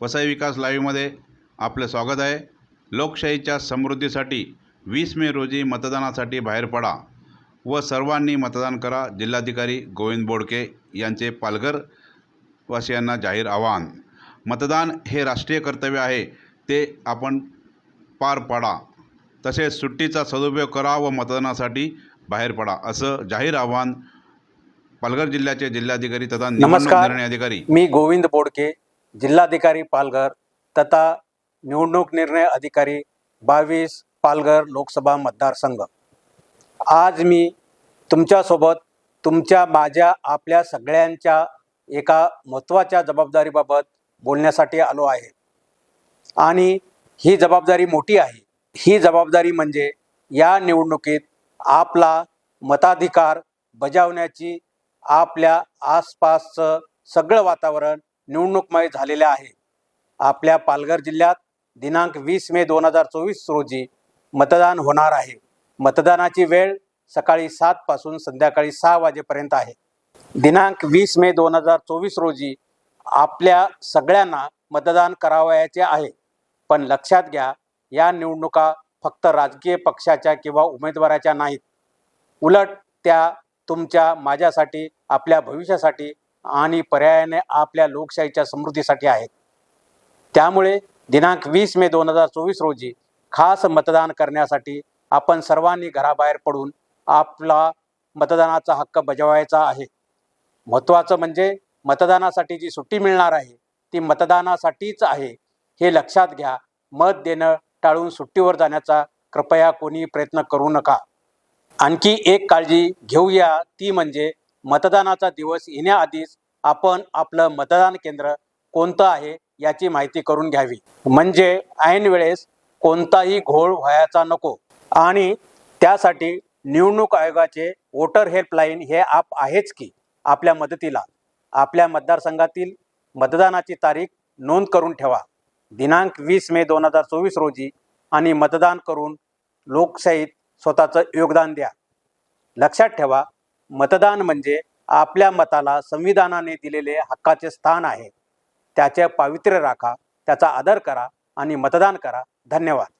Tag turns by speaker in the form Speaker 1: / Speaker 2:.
Speaker 1: वसई विकास लाईव्हमध्ये आपलं स्वागत आहे. लोकशाहीच्या समृद्धीसाठी वीस मे रोजी मतदानासाठी बाहेर पडा व सर्वांनी मतदान करा जिल्हाधिकारी गोविंद बोडके यांचे पालघर वासियांना जाहीर आवाहन. मतदान हे राष्ट्रीय कर्तव्य आहे ते आपण पार पाडा. तसेच सुट्टीचा सदुपयोग करा व मतदानासाठी बाहेर पडा असं जाहीर आवाहन पालघर जिल्ह्याचे जिल्हाधिकारी तथा निवडणूक. निर्णय अधिकारी
Speaker 2: मी गोविंद बोडके जिल्हाधिकारी पालघर तथा निवडणूक निर्णय अधिकारी बावीस पालघर लोकसभा मतदारसंघ. आज मी तुमच्यासोबत तुमच्या माझ्या आपल्या सगळ्यांच्या एका महत्त्वाच्या जबाबदारीबाबत बोलण्यासाठी आलो आहे. आणि ही जबाबदारी मोठी आहे. ही जबाबदारी म्हणजे या निवडणुकीत आपला मताधिकार बजावण्याची आपल्या आसपासचं सगळं वातावरण निवडणूकमय झालेल्या आहे. आपल्या पालघर जिल्ह्यात दिनांक वीस मे दोन हजार चोवीस रोजी मतदान होणार आहे. मतदानाची वेळ सकाळी सातपासून संध्याकाळी सहा वाजेपर्यंत आहे. दिनांक वीस मे दोन हजार चोवीस रोजी आपल्या सगळ्यांना मतदान करावयाचे आहे. पण लक्षात घ्या या निवडणुका फक्त राजकीय पक्षाच्या किंवा उमेदवाराच्या नाहीत. उलट त्या तुमच्या माझ्यासाठी आपल्या भविष्यासाठी आणि पर्यायाने आपल्या लोकशाहीच्या समृद्धीसाठी आहेत. त्यामुळे दिनांक वीस मे दोन हजार चोवीस रोजी खास मतदान करण्यासाठी आपण सर्वांनी घराबाहेर पडून आपला मतदानाचा हक्क बजावायचा आहे. महत्त्वाचं म्हणजे मतदानासाठी जी सुट्टी मिळणार आहे ती मतदानासाठीच आहे. हे लक्षात घ्या. मत देणं टाळून सुट्टीवर जाण्याचा कृपया कोणी प्रयत्न करू नका. आणखी एक काळजी घेऊया ती म्हणजे मतदानाचा दिवस येण्याआधीच आपण आपलं मतदान केंद्र कोणतं आहे याची माहिती करून घ्यावी. म्हणजे ऐन वेळेस कोणताही घोळ व्हायचा नको. आणि त्यासाठी निवडणूक आयोगाचे वोटर हेल्पलाईन हे ॲप आहेच की आपल्या मदतीला. आपल्या मतदारसंघातील मतदानाची तारीख नोंद करून ठेवा. दिनांक वीस मे दोन हजार चोवीस रोजी आणि मतदान करून लोकशाहीत स्वतःचं योगदान द्या. लक्षात ठेवा मतदान म्हणजे आपल्या मताला संविधानाने दिलेले हक्काचे स्थान आहे. त्याचे पावित्र्य राखा त्याचा आदर करा आणि मतदान करा. धन्यवाद.